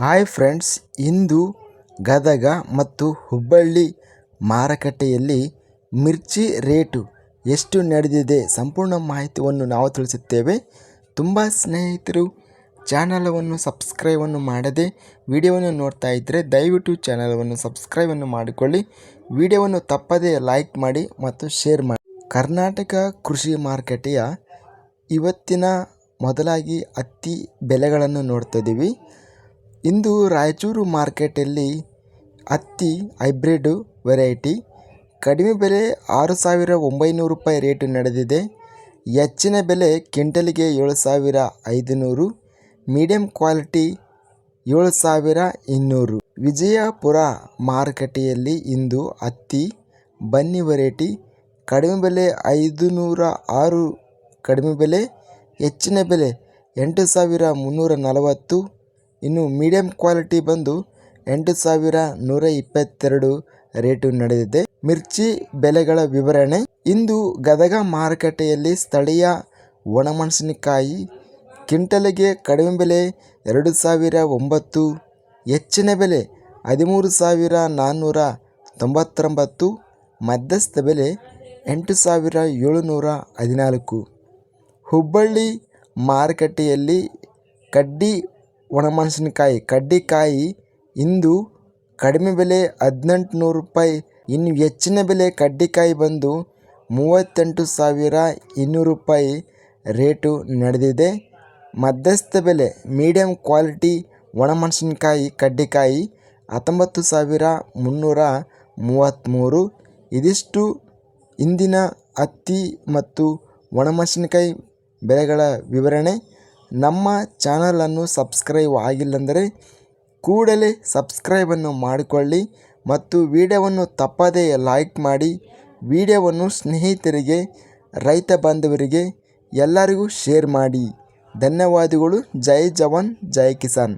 Hi friends, ಇಂದು ಗದಗ ಮತ್ತು ಹುಬ್ಬಳ್ಳಿ ಮಾರುಕಟ್ಟೆಯಲ್ಲಿ ಮಿರ್ಚಿ rate ಎಷ್ಟು ನಡೆದಿದೆ ಸಂಪೂರ್ಣ ಮಾಹಿತಿಯನ್ನು ನಾವು ತಿಳಿಸುತ್ತೇವೆ. ತುಂಬ ಸ್ನೇಹಿತರು, ಚಾನಲವನ್ನು ಸಬ್ಸ್ಕ್ರೈಬನ್ನು ಮಾಡದೆ ವಿಡಿಯೋವನ್ನು ನೋಡ್ತಾ ಇದ್ದರೆ ದಯವಿಟ್ಟು ಚಾನಲವನ್ನು ಸಬ್ಸ್ಕ್ರೈಬನ್ನು ಮಾಡಿಕೊಳ್ಳಿ. ವಿಡಿಯೋವನ್ನು ತಪ್ಪದೇ ಲೈಕ್ ಮಾಡಿ ಮತ್ತು ಶೇರ್ ಮಾಡಿ. ಕರ್ನಾಟಕ ಕೃಷಿ ಮಾರುಕಟ್ಟೆಯ ಇವತ್ತಿನ ಮೊದಲಾಗಿ ಹತ್ತಿ ಬೆಲೆಗಳನ್ನು ನೋಡ್ತಾ ಇದ್ದೀವಿ ಇಂದು ರಾಯಚೂರು ಮಾರ್ಕೆಟಲ್ಲಿ ಹತ್ತಿ ಹೈಬ್ರಿಡ್ ವೆರೈಟಿ. ಕಡಿಮೆ ಬೆಲೆ ಆರು ಸಾವಿರ ಒಂಬೈನೂರು ರೂಪಾಯಿ ರೇಟು ನಡೆದಿದೆ. ಹೆಚ್ಚಿನ ಬೆಲೆ ಕ್ವಿಂಟಲಿಗೆ ಏಳು ಸಾವಿರ ಐದುನೂರು, ಮೀಡಿಯಂ ಕ್ವಾಲಿಟಿ ಏಳು ಸಾವಿರ ಇನ್ನೂರು. ವಿಜಯಪುರ ಮಾರುಕಟ್ಟೆಯಲ್ಲಿ ಇಂದು ಹತ್ತಿ, ಬನ್ನಿ ವೆರೈಟಿ ಕಡಿಮೆ ಬೆಲೆ ಐದು ನೂರ ಆರು, ಕಡಿಮೆ ಬೆಲೆ ಹೆಚ್ಚಿನ ಬೆಲೆ ಎಂಟು ಸಾವಿರ ಮುನ್ನೂರ ನಲವತ್ತು ಇನ್ನು ಮೀಡಿಯಂ ಕ್ವಾಲಿಟಿ ಬಂದು ಎಂಟು ಸಾವಿರ ನೂರ ಇಪ್ಪತ್ತೆರಡು ರೇಟು ನಡೆದಿದೆ. ಮಿರ್ಚಿ ಬೆಲೆಗಳ ವಿವರಣೆ. ಇಂದು ಗದಗ ಮಾರುಕಟ್ಟೆಯಲ್ಲಿ ಸ್ಥಳೀಯ ಒಣಮೆಣಸಿನಕಾಯಿ ಕ್ವಿಂಟಲ್ಗೆ ಕಡಿಮೆ ಬೆಲೆ ಎರಡು ಸಾವಿರ ಒಂಬತ್ತು, ಹೆಚ್ಚಿನ ಬೆಲೆ ಹದಿಮೂರು ಸಾವಿರ ನಾನ್ನೂರ ತೊಂಬತ್ತೊಂಬತ್ತು, ಮಧ್ಯಸ್ಥ ಬೆಲೆ ಎಂಟು ಸಾವಿರ ಏಳುನೂರ ಹದಿನಾಲ್ಕು. ಹುಬ್ಬಳ್ಳಿ ಮಾರುಕಟ್ಟೆಯಲ್ಲಿ ಕಡ್ಡಿ ಒಣಮೆಣಸಿನಕಾಯಿ, ಕಡ್ಡಿಕಾಯಿ ಇಂದು ಕಡಿಮೆ ಬೆಲೆ ಹದಿನೆಂಟು ನೂರು ರೂಪಾಯಿ. ಇನ್ನು ಹೆಚ್ಚಿನ ಬೆಲೆ ಕಡ್ಡಿಕಾಯಿ ಬಂದು ಮೂವತ್ತೆಂಟು ಸಾವಿರ ಇನ್ನೂರು ರೂಪಾಯಿ ರೇಟು ನಡೆದಿದೆ. ಮಧ್ಯಸ್ಥ ಬೆಲೆ, ಮೀಡಿಯಂ ಕ್ವಾಲಿಟಿ ಒಣಮೆಣಸಿನಕಾಯಿ, ಕಡ್ಡಿಕಾಯಿ ಹತ್ತೊಂಬತ್ತು ಸಾವಿರ ಮುನ್ನೂರ ಮೂವತ್ತ್ಮೂರು. ಇದಿಷ್ಟು ಇಂದಿನ ಹತ್ತಿ ಮತ್ತು ಒಣಮೆಣಸಿನಕಾಯಿ ಬೆಲೆಗಳ ವಿವರಣೆ. ನಮ್ಮ ಚಾನಲನ್ನು ಸಬ್ಸ್ಕ್ರೈಬ್ ಆಗಿಲ್ಲಂದರೆ ಕೂಡಲೇ ಸಬ್ಸ್ಕ್ರೈಬನ್ನು ಮಾಡಿಕೊಳ್ಳಿ ಮತ್ತು ವಿಡಿಯೋವನ್ನು ತಪ್ಪದೇ ಲೈಕ್ ಮಾಡಿ, ವಿಡಿಯೋವನ್ನು ಸ್ನೇಹಿತರಿಗೆ, ರೈತ ಬಾಂಧವರಿಗೆ ಎಲ್ಲರಿಗೂ ಶೇರ್ ಮಾಡಿ. ಧನ್ಯವಾದಗಳು. ಜೈ ಜವಾನ್, ಜೈ ಕಿಸಾನ್.